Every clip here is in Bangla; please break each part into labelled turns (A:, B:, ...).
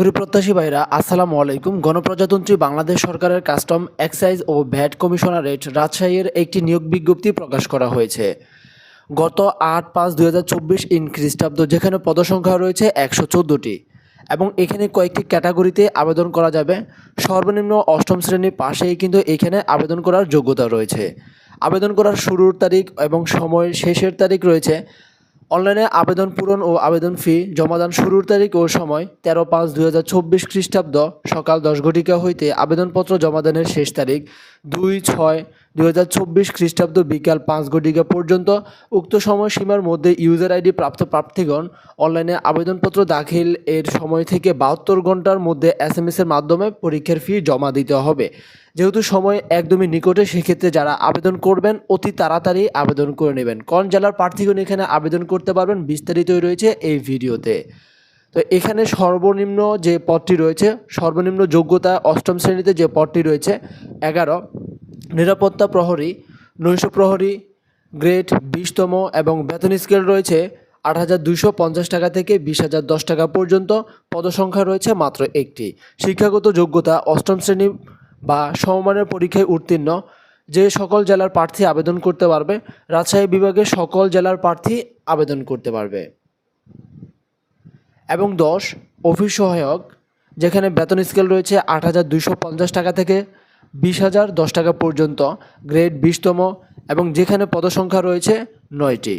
A: চাকরি প্রত্যাশী ভাইরা, আসসালামু আলাইকুম। গণপ্রজাতন্ত্রী বাংলাদেশ সরকারের কাস্টম এক্সাইজ ও ভ্যাট কমিশনারেট রাজশাহীর একটি নিয়োগ বিজ্ঞপ্তি প্রকাশ করা হয়েছে। গত আট পাঁচ দুই হাজার চব্বিশ ইন খ্রিস্টাব্দ যেখানে পদসংখ্যা রয়েছে একশো চোদ্দোটি এবং এখানে কয়েকটি ক্যাটাগরিতে আবেদন করা যাবে। সর্বনিম্ন অষ্টম শ্রেণি পাশেই কিন্তু এখানে আবেদন করার যোগ্যতা রয়েছে। আবেদন করার শুরুর তারিখ এবং সময় শেষের তারিখ রয়েছে অনলাইনে আবেদন পূরণ ও আবেদন ফি জমাদান শুরুর তারিখ ও সময় তেরো পাঁচ দুই হাজার চব্বিশ খ্রিস্টাব্দ সকাল দশ ঘটিকা হইতে আবেদনপত্র জমাদানের শেষ তারিখ দুই ছয় দুই হাজার চব্বিশ খ্রিস্টাব্দ বিকাল পাঁচ ঘটিকা পর্যন্ত উক্ত সময়সীমার মধ্যে ইউজার আইডি প্রাপ্ত প্রার্থীগণ অনলাইনে আবেদনপত্র দাখিল এর সময় থেকে বাহাত্তর ঘণ্টার মধ্যে এস এম এর মাধ্যমে পরীক্ষার ফি জমা দিতে হবে। যেহেতু সময় একদমই নিকটে, সেক্ষেত্রে যারা আবেদন করবেন, অতি তাড়াতাড়ি আবেদন করে নেবেন। কোন জেলার প্রার্থীগণ এখানে আবেদন করতে পারবেন বিস্তারিতই রয়েছে এই ভিডিওতে। তো এখানে সর্বনিম্ন যে পদটি রয়েছে, সর্বনিম্ন যোগ্যতা অষ্টম শ্রেণীতে যে পদটি রয়েছে, এগারো। নিরাপত্তা প্রহরী, নৈশ প্রহরী, গ্রেড বিশতম এবং বেতন স্কেল রয়েছে আট হাজার দুইশো পঞ্চাশ টাকা থেকে বিশ হাজার দশ টাকা পর্যন্ত। পদসংখ্যা রয়েছে মাত্র একটি। শিক্ষাগত যোগ্যতা অষ্টম শ্রেণি বা সমমানের পরীক্ষায় উত্তীর্ণ। যে সকল জেলার প্রার্থী আবেদন করতে পারবে, রাজশাহী বিভাগে সকল জেলার প্রার্থী আবেদন করতে পারবে। এবং দশ, অফিস সহায়ক, যেখানে বেতন স্কেল রয়েছে আট হাজার দুইশো পঞ্চাশ টাকা থেকে বিশ হাজার দশ টাকা পর্যন্ত গ্রেড বিশতম এবং যেখানে পদসংখ্যা রয়েছে নয়টি।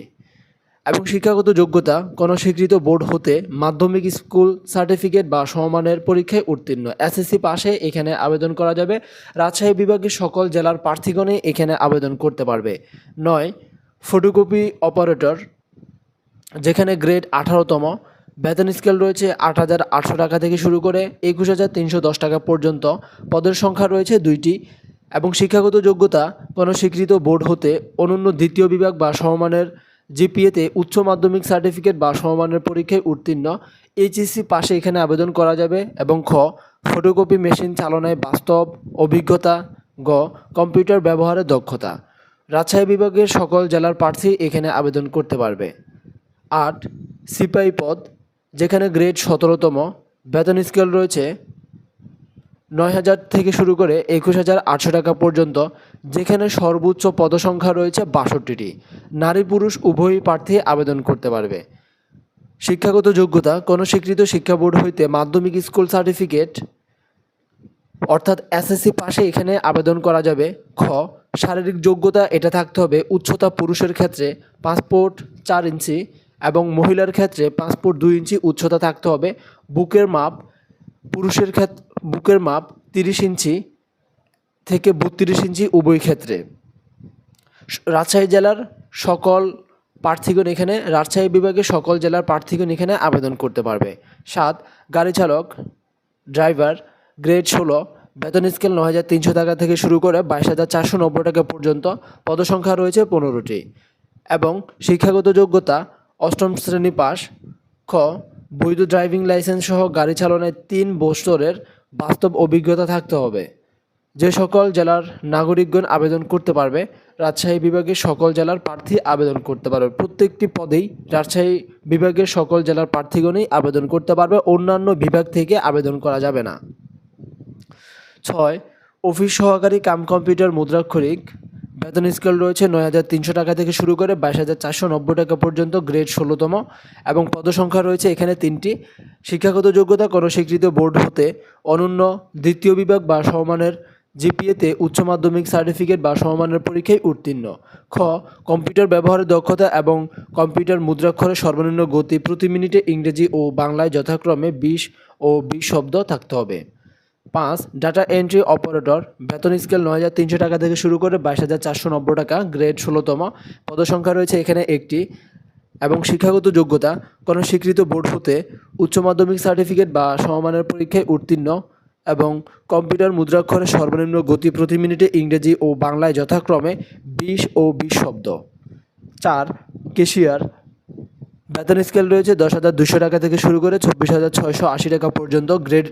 A: এবং শিক্ষাগত যোগ্যতা কোনো স্বীকৃত বোর্ড হতে মাধ্যমিক স্কুল সার্টিফিকেট বা সমমানের পরীক্ষায় উত্তীর্ণ। এসএসসি পাশে এখানে আবেদন করা যাবে। রাজশাহী বিভাগের সকল জেলার প্রার্থীগণই এখানে আবেদন করতে পারবে। নয়, ফটোকপি অপারেটর, যেখানে গ্রেড আঠারোতম বেতন স্কেল রয়েছে আট হাজার আটশো টাকা থেকে শুরু করে একুশ হাজার তিনশো দশ টাকা পর্যন্ত। পদের সংখ্যা রয়েছে দুইটি এবং শিক্ষাগত যোগ্যতা কোনো স্বীকৃত বোর্ড হতে অনন্য দ্বিতীয় বিভাগ বা সমমানের জিপিএতে উচ্চ মাধ্যমিক সার্টিফিকেট বা সমমানের পরীক্ষায় উত্তীর্ণ। এইচএসসি পাশে এখানে আবেদন করা যাবে এবং খ, ফটোকপি মেশিন চালনায় বাস্তব অভিজ্ঞতা। গ, কম্পিউটার ব্যবহারের দক্ষতা। রাজশাহী বিভাগের সকল জেলার প্রার্থী এখানে আবেদন করতে পারবে। আট, সিপাহি পদ যেখানে গ্রেড সতেরোতম, বেতন স্কেল রয়েছে নয় হাজার থেকে শুরু করে একুশ হাজার আটশো টাকা পর্যন্ত, যেখানে সর্বোচ্চ পদসংখ্যা রয়েছে বাষট্টিটি। নারী পুরুষ উভয়ই প্রার্থী আবেদন করতে পারবে। শিক্ষাগত যোগ্যতা, কোনো স্বীকৃত শিক্ষা বোর্ড হইতে মাধ্যমিক স্কুল সার্টিফিকেট, অর্থাৎ এসএসসি পাশে এখানে আবেদন করা যাবে। খ, শারীরিক যোগ্যতা, এটা থাকতে হবে উচ্চতা পুরুষের ক্ষেত্রে পাসপোর্ট চার ইঞ্চি এবং মহিলার ক্ষেত্রে পাঁচ ফুট দুই ইঞ্চি উচ্চতা থাকতে হবে। বুকের মাপ পুরুষের ক্ষেত্রে বুকের মাপ তিরিশ ইঞ্চি থেকে বত্রিশ ইঞ্চি উভয় ক্ষেত্রে। রাজশাহী জেলার সকল প্রার্থীগণ এখানে রাজশাহী বিভাগে সকল জেলার প্রার্থীগণ এখানে আবেদন করতে পারবে। সাত, গাড়ি চালক, ড্রাইভার, গ্রেড ষোলো, বেতন স্কেল নয় হাজার তিনশো টাকা থেকে শুরু করে বাইশ হাজার চারশো নব্বই টাকা পর্যন্ত। পদসংখ্যা রয়েছে পনেরোটি এবং শিক্ষাগত যোগ্যতা অষ্টম শ্রেণি পাস। খ, বৈধ ড্রাইভিং লাইসেন্স সহ গাড়ি চালনায় তিন বছরের বাস্তব অভিজ্ঞতা থাকতে হবে। যে সকল জেলার নাগরিকগণ আবেদন করতে পারবে, রাজশাহী বিভাগের সকল জেলার প্রার্থী আবেদন করতে পারবে। প্রত্যেকটি পদেই রাজশাহী বিভাগের সকল জেলার প্রার্থীগণই আবেদন করতে পারবে, অন্যান্য বিভাগ থেকে আবেদন করা যাবে না। ছয়, অফিস সহকারী কাম কম্পিউটার মুদ্রাক্ষরিক বেতন স্কেল রয়েছে নয় হাজার তিনশো টাকা থেকে শুরু করে বাইশ হাজার চারশো নব্বই টাকা পর্যন্ত গ্রেড ষোলোতম এবং পদসংখ্যা রয়েছে এখানে তিনটি। শিক্ষাগত যোগ্যতা কোনো স্বীকৃত বোর্ড হতে অনন্য দ্বিতীয় বিভাগ বা সমমানের জিপিএতে উচ্চ মাধ্যমিক সার্টিফিকেট বা সমমানের পরীক্ষায় উত্তীর্ণ। খ, কম্পিউটার ব্যবহারের দক্ষতা এবং কম্পিউটার মুদ্রাক্ষরের সর্বনিম্ন গতি প্রতি মিনিটে ইংরেজি ও বাংলায় যথাক্রমে বিশ ও বিশ শব্দ থাকতে হবে। পাঁচ ডাটা এন্ট্রি অপারেটর বেতন স্কেল নয় হাজার তিনশো টাকা থেকে শুরু করে বাইশ হাজার চারশো নব্বই টাকা গ্রেড ষোলোতম। পদসংখ্যা রয়েছে এখানে একটি। এবং শিক্ষাগত যোগ্যতা কোনো স্বীকৃত বোর্ড হতে উচ্চ মাধ্যমিক সার্টিফিকেট বা সমমানের পরীক্ষায় উত্তীর্ণ এবং কম্পিউটার মুদ্রাক্ষরের সর্বনিম্ন গতি প্রতি মিনিটে ইংরেজি ও বাংলায় যথাক্রমে বিশ ও বিশ শব্দ। চার কেশিয়ার বেতন স্কেল রয়েছে দশ হাজার দুশো টাকা থেকে শুরু করে চব্বিশ হাজার ছয়শো আশি টাকা পর্যন্ত গ্রেড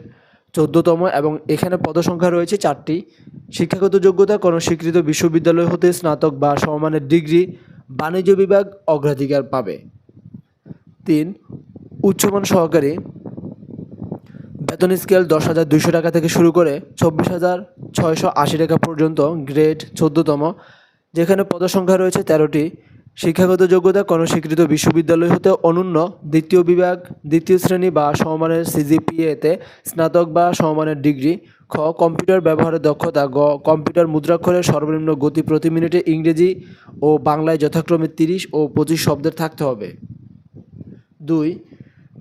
A: চোদ্দতম এবং এখানে পদসংখ্যা রয়েছে চারটি। শিক্ষাগত যোগ্যতা কোনো স্বীকৃত বিশ্ববিদ্যালয় হতে স্নাতক বা সমমানের ডিগ্রি বাণিজ্য বিভাগ অগ্রাধিকার পাবে। তিন, উচ্চমান সহকারী বেতন স্কেল দশ হাজার দুইশো টাকা থেকে শুরু করে চব্বিশ হাজার ছয়শো আশি টাকা পর্যন্ত, গ্রেড চোদ্দতম, যেখানে পদসংখ্যা রয়েছে তেরোটি। শিক্ষাগত যোগ্যতা কোনো স্বীকৃত বিশ্ববিদ্যালয় হতে অনন্য দ্বিতীয় বিভাগ, দ্বিতীয় শ্রেণি বা সমমানের সিজিপিএতে স্নাতক বা সমমানের ডিগ্রি, খ, কম্পিউটার ব্যবহারের দক্ষতা, গ, কম্পিউটার মুদ্রাক্ষরের সর্বনিম্ন গতি প্রতি মিনিটে ইংরেজি ও বাংলায় যথাক্রমে তিরিশ ও পঁচিশ শব্দের থাকতে হবে। দুই,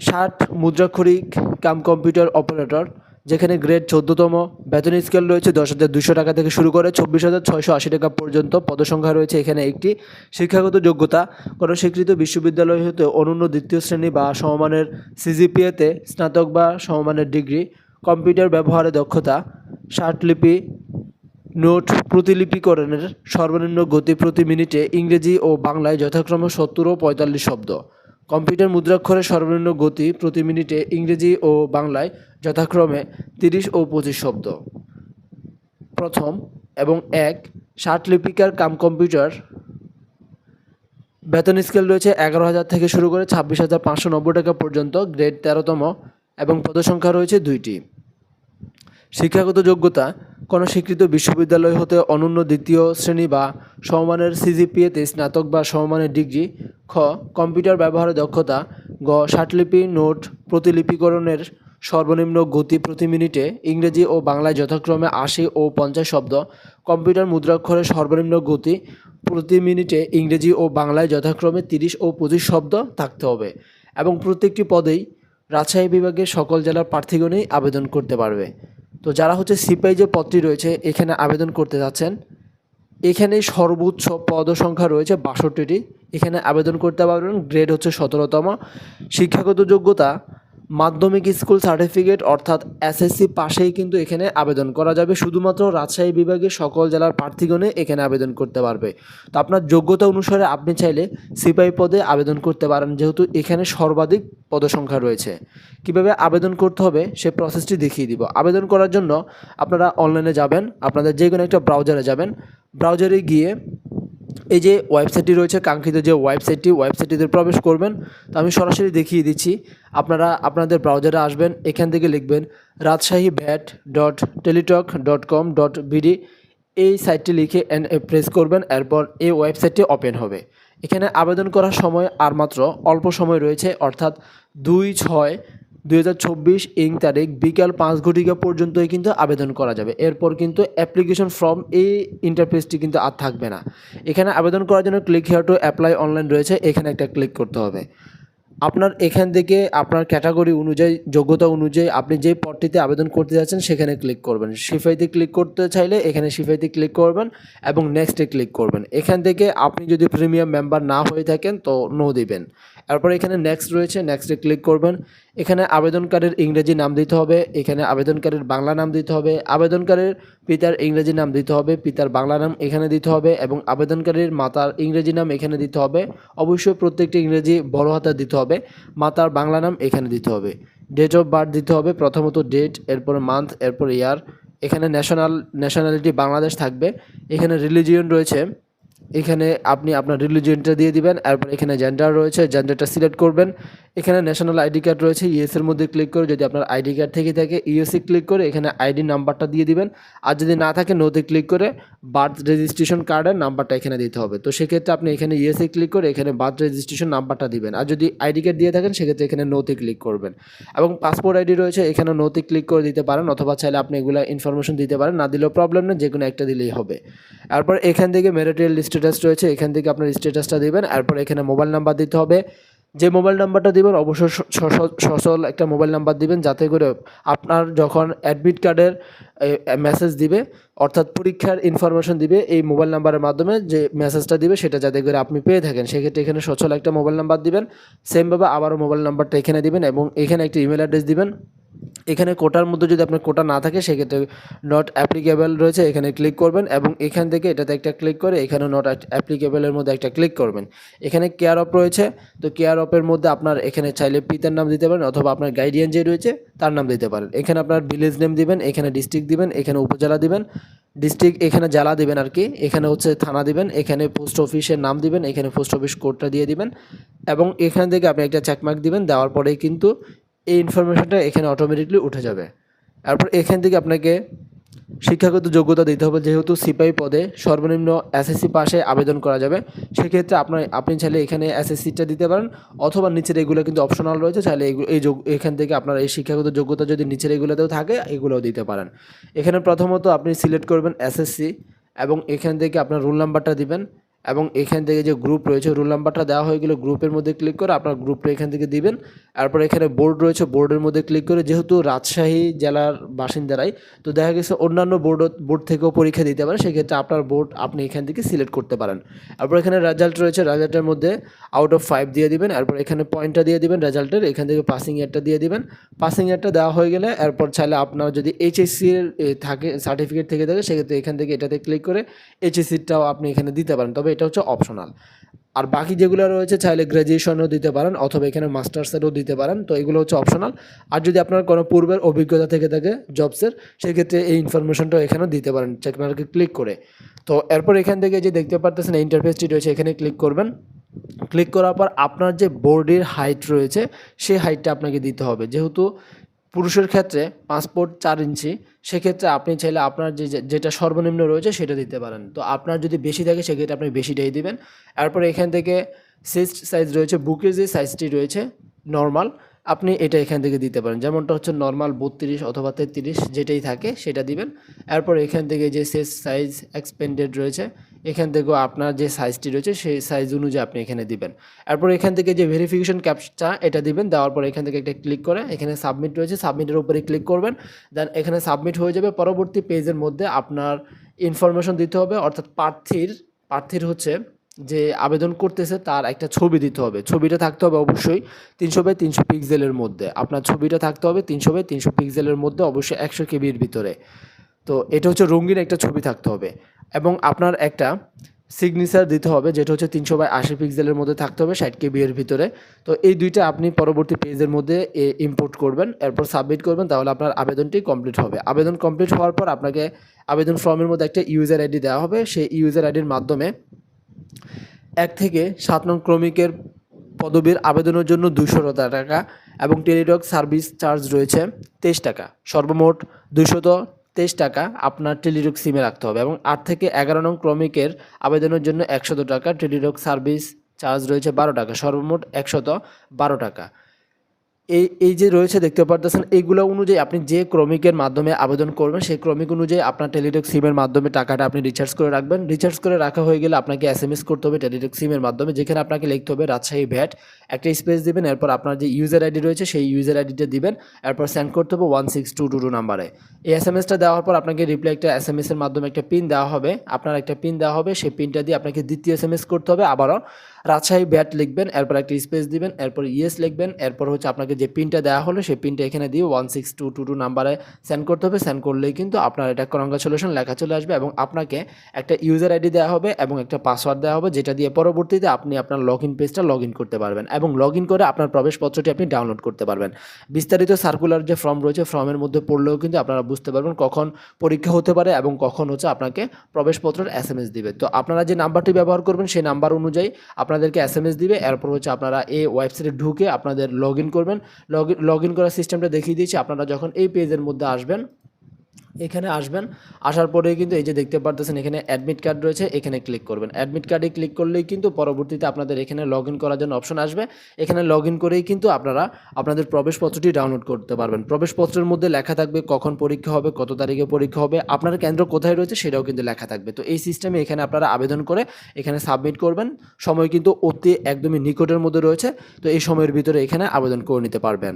A: ষাট মুদ্রাক্ষরিক কাম কম্পিউটার অপারেটর যেখানে গ্রেড চোদ্দতম বেতন স্কেল রয়েছে দশ হাজার দুশো টাকা থেকে শুরু করে চব্বিশ হাজার ছয়শো আশি টাকা পর্যন্ত। পদসংখ্যা রয়েছে এখানে একটি শিক্ষাগত যোগ্যতা। কোনো স্বীকৃত বিশ্ববিদ্যালয় হতে অনন্য দ্বিতীয় শ্রেণি বা সমমানের সিজিপিএতে স্নাতক বা সমমানের ডিগ্রি। কম্পিউটার ব্যবহারে দক্ষতা। লিপি নোট প্রতিলিপিকরণের সর্বনিম্ন গতি প্রতি মিনিটে ইংরেজি ও বাংলায় যথাক্রমে সত্তর ও পঁয়তাল্লিশ শব্দ। কম্পিউটার মুদ্রাক্ষরের সর্বনিম্ন গতি প্রতি মিনিটে ইংরেজি ও বাংলায় যথাক্রমে তিরিশ ও পঁচিশ শব্দ। প্রথম এবং এক ষাট লিপিকার কাম কম্পিউটার। বেতন স্কেল রয়েছে এগারো হাজার থেকে শুরু করে ছাব্বিশ হাজার পাঁচশো নব্বই টাকা পর্যন্ত, গ্রেড তেরোতম এবং পদসংখ্যা রয়েছে দুইটি। শিক্ষাগত যোগ্যতা কোনো স্বীকৃত বিশ্ববিদ্যালয় হতে অনন্য দ্বিতীয় শ্রেণি বা সমমানের সিজিপিএতে স্নাতক বা সমমানের ডিগ্রি, খ, কম্পিউটার ব্যবহারের দক্ষতা, গ, ষাটলিপি, নোট প্রতিলিপিকরণের সর্বনিম্ন গতি প্রতি মিনিটে ইংরেজি ও বাংলায় যথাক্রমে আশি ও পঞ্চাশ শব্দ, কম্পিউটার মুদ্রাক্ষরের সর্বনিম্ন গতি প্রতি মিনিটে ইংরেজি ও বাংলায় যথাক্রমে তিরিশ ও পঁচিশ শব্দ থাকতে হবে এবং প্রত্যেকটি পদেই রাজশাহী বিভাগের সকল জেলার প্রার্থীগণেই আবেদন করতে পারবে। তো যারা হচ্ছে সিপাই যে পদটি রয়েছে, এখানে আবেদন করতে যাচ্ছেন, এখানে সর্বোচ্চ পদ সংখ্যা রয়েছে বাষট্টিটি। এখানে আবেদন করতে পারবেন গ্রেড হচ্ছে সতেরোতম। শিক্ষাগত যোগ্যতা মাধ্যমিক স্কুল সার্টিফিকেট অর্থাৎ এসএসসি পাশেই কিন্তু এখানে আবেদন করা যাবে। শুধুমাত্র রাজশাহী বিভাগের সকল জেলার প্রার্থীগণে এখানে আবেদন করতে পারবে। তো আপনার যোগ্যতা অনুসারে আপনি চাইলে সিপাই পদে আবেদন করতে পারেন, যেহেতু এখানে সর্বাধিক পদসংখ্যা রয়েছে। কীভাবে আবেদন করতে হবে সে প্রসেসটি দেখিয়ে দিব। আবেদন করার জন্য আপনারা অনলাইনে যাবেন, আপনাদের যে কোনো একটা ব্রাউজারে যাবেন। ব্রাউজারে গিয়ে এই যে ওয়েবসাইটটি রয়েছে, কাঙ্ক্ষিত যে ওয়েবসাইটটি ওয়েবসাইটটিতে প্রবেশ করবেন, তো আমি সরাসরি দেখিয়ে দিচ্ছি। আপনারা আপনাদের ব্রাউজারে আসবেন, এখান থেকে লিখবেন Rajshahi VAT dot Teletalk dot com dot BD এই সাইটটি লিখে প্রেস করবেন, এরপর এই ওয়েবসাইটটি ওপেন হবে। এখানে আবেদন করার সময় আর মাত্র অল্প সময় রয়েছে, অর্থাৎ দুই ছয় দুই হাজার চব্বিশ ইং তারিখ বিকাল পাঁচ ঘটিকা পর্যন্তই কিন্তু আবেদন করা যাবে। এরপর কিন্তু অ্যাপ্লিকেশন ফর্ম এই ইন্টারফেসটি কিন্তু আর থাকবে না। এখানে আবেদন করার জন্য click here to apply online রয়েছে। এখানে একটা ক্লিক করতে হবে। আপনার এখান থেকে আপনার ক্যাটাগরি অনুযায়ী, যোগ্যতা অনুযায়ী আপনি যে পদটিতে আবেদন করতে যাচ্ছেন সেখানে ক্লিক করবেন। সিফাইতে ক্লিক করতে চাইলে এখানে সিফাইতে ক্লিক করবেন এবং নেক্সটে ক্লিক করবেন। এখান থেকে আপনি যদি প্রিমিয়াম মেম্বার না হয়ে থাকেন তো নো দিবেন। এরপর এখানে নেক্সট রয়েছে। নেক্সটে ক্লিক করবেন। এখানে আবেদনকারীর ইংরেজি নাম দিতে হবে, এখানে আবেদনকারীর বাংলা নাম দিতে হবে, আবেদনকারীর পিতার ইংরেজি নাম দিতে হবে, পিতার বাংলা নাম এখানে দিতে হবে এবং আবেদনকারীর মাতার ইংরেজি নাম এখানে দিতে হবে। অবশ্যই প্রত্যেকটি ইংরেজি বড় হাতে দিতে হবে, মাতার বাংলা নাম এখানে দিতে হবে। ডেট অফ বার্থ দিতে হবে, প্রথমত ডেট এরপর মান্থ এরপর ইয়ার এখানে ন্যাশনাল ন্যাশনালিটি বাংলাদেশ থাকবে। এখানে রিলিজিয়ন রয়েছে এখানে আপনি আপনার রিলিজিয়নটা দিয়ে দিবেন, এরপর এখানে জেন্ডার রয়েছে জেন্ডারটা সিলেক্ট করবেন। এখানে ন্যাশনাল আইডি কার্ড রয়েছে ইএসের মধ্যে ক্লিক করে যদি আপনার আইডি কার্ড থেকে থাকে ইএসএ ক্লিক করে এখানে আইডি নাম্বারটা দিয়ে দিবেন। আর যদি না থাকে নোতে ক্লিক করে বার্থ রেজিস্ট্রেশন কার্ডের নাম্বারটা এখানে দিতে হবে। তো সেক্ষেত্রে আপনি এখানে ইএসএ ক্লিক করে এখানে বার্থ রেজিস্ট্রেশন নাম্বারটা দিবেন। আর যদি আইডি কার্ড দিয়ে থাকেন, সেক্ষেত্রে এখানে নোতে ক্লিক করবেন। এবং পাসপোর্ট আইডি রয়েছে, এখানে নোতে ক্লিক করে দিতে পারেন, অথবা চাইলে আপনি এগুলো ইনফরমেশন দিতে পারেন। না দিলেও প্রবলেম নেই যে কোনো একটা দিলেই হবে। এরপর এখান থেকে ম্যারিটাল স্ট্যাটাস রয়েছে, এখান থেকে আপনার স্ট্যাটাসটা দিবেন, এরপর এখানে মোবাইল নাম্বার দিতে হবে। যে মোবাইল নাম্বারটা দিবেন, অবশ্যই সচল একটা মোবাইল নাম্বার দিবেন, যাতে করে আপনার যখন অ্যাডমিট কার্ডের মেসেজ দিবে, অর্থাৎ পরীক্ষার ইনফরমেশন দিবে, এই মোবাইল নাম্বারের মাধ্যমে যে মেসেজটা দিবে, সেটা যাতে করে আপনি পেয়ে থাকেন। সেক্ষেত্রে এখানে সচল একটা মোবাইল নাম্বার দিবেন, সেমভাবে আবারও মোবাইল নাম্বারটা এখানে দিবেন এবং এখানে একটা ইমেল অ্যাড্রেস দিবেন। এখানে কোটার মধ্যে যদি আপনার কোটা না থাকে, সেক্ষেত্রে নট অ্যাপ্লিকেবল রয়েছে, এখানে ক্লিক করবেন এবং এখান থেকে এটাতে একটা ক্লিক করে এখানে নট অ্যাপ্লিকেবলের মধ্যে একটা ক্লিক করবেন। এখানে কেয়ার অফ রয়েছে, তো কেয়ার অফের মধ্যে আপনার এখানে চাইলে পিতার নাম দিতে পারেন অথবা আপনার গাইডিয়ান যে রয়েছে, তার নাম দিতে পারেন। এখানে আপনার ভিলেজ নেম দিবেন, এখানে ডিস্ট্রিক্ট দিবেন, এখানে উপজেলা দিবেন ডিস্ট্রিক্ট এখানে জেলা দিবেন আর কি, এখানে হচ্ছে থানা দিবেন, এখানে পোস্ট অফিসের নাম দিবেন, এখানে পোস্ট অফিস কোডটা দিয়ে দিবেন এবং এখান থেকে আপনি একটা চেকমার্ক দিবেন, দেওয়ার পরেই কিন্তু এই ইনফরমেশনটা এখানে অটোমেটিকলি উঠে যাবে। তারপর এখান থেকে আপনাকে শিক্ষাগত যোগ্যতা দিতে হবে, যেহেতু সিপাহি পদে সর্বনিম্ন এসএসসি পাশে আবেদন করা যাবে। সেক্ষেত্রে আপনার, আপনি চাইলে এখানে এসএসসিটা দিতে পারেন, অথবা নিচের এগুলো কিন্তু অপশনাল রয়েছে, চাইলে এই এখান থেকে আপনার এই শিক্ষাগত যোগ্যতা যদি নিচের এগুলোতেও থাকে, এগুলোও দিতে পারেন। এখানে প্রথমত আপনি সিলেক্ট করবেন এসএসসি এবং এখান থেকে আপনার রোল নাম্বারটা দিবেন। এবং এখান থেকে যে গ্রুপ রয়েছে রোল নাম্বারটা দেওয়া হয়ে গেলে গ্রুপের মধ্যে ক্লিক করে আপনার গ্রুপটা এখান থেকে দিবেন। তারপর এখানে বোর্ড রয়েছে বোর্ডের মধ্যে ক্লিক করে যেহেতু রাজশাহী জেলার বাসিন্দারাই, তো দেখা গেছে অন্যান্য বোর্ড বোর্ড থেকেও পরীক্ষা দিতে পারে। সেক্ষেত্রে আপনার বোর্ড আপনি এখান থেকে সিলেক্ট করতে পারেন। তারপর এখানে রেজাল্ট রয়েছে রেজাল্টের মধ্যে আউট অফ ফাইভ দিয়ে দিবেন। এরপর এখানে পয়েন্টটা দিয়ে দিবেন রেজাল্টের এখান থেকে পাসিং ইয়ারটা দিয়ে দিবেন। পাসিং ইয়ারটা দেওয়া হয়ে গেলে এরপর চাইলে আপনার যদি এইচএসসি এর থাকে সার্টিফিকেট থেকে থাকে, সেক্ষেত্রে এখান থেকে এটাতে ক্লিক করে এইচএসসিটাও আপনি এখানে দিতে পারেন। তবে এটা হচ্ছে অপশনাল আর বাকি যেগুলো রয়েছে চাইলে গ্র্যাজুয়েশনও দিতে পারেন অথবা এখানে মাস্টার্সেরও দিতে পারেন, তো এগুলো হচ্ছে অপশনাল আর যদি আপনার কোনো পূর্বের অভিজ্ঞতা থেকে থাকে জবসের সেক্ষেত্রে এই ইনফরমেশনটাও এখানেও দিতে পারেন চেকমার্কে ক্লিক করে। তো এরপর এখান থেকে যে দেখতে পারতেছেন ইন্টারফেসটি রয়েছে, এখানে ক্লিক করবেন। ক্লিক করার পর আপনার যে বোর্ডের হাইট রয়েছে, সেই হাইটটা আপনাকে দিতে হবে। যেহেতু পুরুষের ক্ষেত্রে পাসপোর্ট চার ইঞ্চি সেক্ষেত্রে আপনি চাইলে আপনার যে যেটা সর্বনিম্ন রয়েছে সেটা দিতে পারেন। তো আপনার যদি বেশি থাকে সেক্ষেত্রে আপনি বেশিটাই দেবেন। এরপর এখান থেকে সিস্ট সাইজ রয়েছে, বুকের যে সাইজটি রয়েছে, নর্মাল আপনি এটা এখান থেকে দিতে পারেন। যেমনটা হচ্ছে নর্মাল বত্রিশ অথবা তেত্রিশ যেটাই থাকে সেটা দিবেন। এরপর এখান থেকে যে শেষ সাইজ এক্সপেন্ডেড রয়েছে, এখান থেকেও আপনার যে সাইজটি রয়েছে সেই সাইজ অনুযায়ী আপনি এখানে দিবেন। এরপর এখান থেকে যে ভেরিফিকেশন ক্যাপচা এটা দিবেন, দেওয়ার পর এখান থেকে একটা ক্লিক করে, এখানে সাবমিট রয়েছে সাবমিটের উপরে ক্লিক করবেন দেন এখানে সাবমিট হয়ে যাবে। পরবর্তী পেজের মধ্যে আপনার ইনফরমেশন দিতে হবে, অর্থাৎ প্রার্থীর প্রার্থীর হচ্ছে যে আবেদন করতেছে তার একটা ছবি দিতে হবে। ছবিটা থাকতে হবে অবশ্যই তিনশো বাই তিনশো পিক্সেলের মধ্যে। আপনার ছবিটা থাকতে হবে তিনশো বাই তিনশো পিক্সেলের মধ্যে অবশ্যই একশো কেবির ভিতরে। তো এটা হচ্ছে রঙিন একটা ছবি থাকতে হবে এবং আপনার একটা সিগনেচার দিতে হবে যেটা হচ্ছে তিনশো বাই আশি পিক্সেলের মধ্যে থাকতে হবে ষাট কেবি এর ভিতরে। তো এই দুইটা আপনি পরবর্তী পেজের মধ্যে ইম্পোর্ট করবেন, এরপর সাবমিট করবেন, তাহলে আপনার আবেদনটি কমপ্লিট হবে। আবেদন কমপ্লিট হওয়ার পর আপনাকে আবেদন ফর্মের মধ্যে একটা ইউজার আইডি দেওয়া হবে। সেই ইউজার আইডির মাধ্যমে এক থেকে সাত নং ক্রমিকের পদবীর আবেদনের জন্য দুশো টাকা এবং টেলিটক সার্ভিস চার্জ রয়েছে তেইশ টাকা। সর্বমোট দুশত তেইশ টাকা আপনার টেলিটক সিমে রাখতে হবে এবং আট থেকে এগারো নং ক্রমিকের আবেদনের জন্য একশত টাকা টেলিটক সার্ভিস চার্জ রয়েছে বারো টাকা। সর্বমোট একশত বারো টাকা। এই এই যে রয়েছে দেখতে পারতেছেন, এইগুলো অনুযায়ী আপনি যে ক্রমিকের মাধ্যমে আবেদন করবেন, সেই ক্রমিক অনুযায়ী আপনার টেলিটক সিমের মাধ্যমে টাকাটা আপনি রিচার্জ করে রাখবেন। রিচার্জ করে রাখা হয়ে গেলে আপনাকে এস এম এস করতে হবে টেলিটক সিমের মাধ্যমে, যেখানে আপনাকে লিখতে হবে রাজশাহী ভ্যাট একটা স্পেস দিবেন, এরপর আপনার যে ইউজার আইডি রয়েছে, সেই ইউজার আইডিটা দিবেন, এরপর সেন্ড করতে হবে one six two two two নাম্বারে এই এস এম এসটা দেওয়ার পর আপনাকে রিপ্লাই একটা এস এম এসের মাধ্যমে একটা পিন দেওয়া হবে। আপনার একটা পিন দেওয়া হবে, সেই পিনটা দিয়ে আপনাকে দ্বিতীয় এস এম এস করতে হবে আবারও। রাজশাহী ব্যাট লিখবেন, এরপর একটা স্পেস দিবেন, এরপর ইয়েস লিখবেন, এরপর হচ্ছে আপনাকে যে পিনটা দেওয়া হলো, সেই পিনটা এখানে দিয়ে one six two two two নাম্বারে সেন্ড করতে হবে। সেন্ড করলেই কিন্তু আপনার এটা কনগ্রাচুলেশন লেখা চলে আসবে এবং আপনাকে একটা ইউজার আইডি দেওয়া হবে এবং একটা পাসওয়ার্ড দেওয়া হবে, যেটা দিয়ে পরবর্তীতে আপনি আপনার লগ ইন পেজটা লগ ইন করতে পারবেন এবং লগ ইন করে আপনার প্রবেশপত্রটি আপনি ডাউনলোড করতে পারবেন। বিস্তারিত সার্কুলার যে ফর্ম রয়েছে ফর্মের মধ্যে পড়লেও কিন্তু আপনারা বুঝতে পারবেন কখন পরীক্ষা হতে পারে এবং কখন হচ্ছে আপনাকে প্রবেশপত্রের এস এম এস দিবে। তো আপনারা যে নাম্বারটি ব্যবহার করবেন, সেই নাম্বার অনুযায়ী আপনাদেরকে এস এম এস দিবে, এরপর হচ্ছে আপনারা এই ওয়েবসাইটে ঢুকে আপনাদের লগ ইন করবেন। লগ লগ ইন করার সিস্টেমটা দেখিয়ে দিয়েছি, আপনারা যখন এই পেজের মধ্যে আসবেন এখানে আসবেন। আসার পরে কিন্তু এই যে দেখতে পারতেছেন, এখানে অ্যাডমিট কার্ড রয়েছে, এখানে ক্লিক করবেন। অ্যাডমিট কার্ডে ক্লিক করলেই কিন্তু পরবর্তীতে আপনাদের এখানে লগ করার জন্য অপশন আসবে। এখানে লগ করেই কিন্তু আপনারা আপনাদের প্রবেশপত্রটি ডাউনলোড করতে পারবেন। প্রবেশপত্রের মধ্যে লেখা থাকবে কখন পরীক্ষা হবে, কত তারিখে পরীক্ষা হবে, আপনার কেন্দ্র কোথায় রয়েছে সেটাও কিন্তু লেখা থাকবে। তো এই সিস্টেমে এখানে আপনারা আবেদন করে এখানে সাবমিট করবেন। সময় কিন্তু অতি একদমই নিকটের মধ্যে রয়েছে। তো এই সময়ের ভিতরে এখানে আবেদন করে নিতে পারবেন।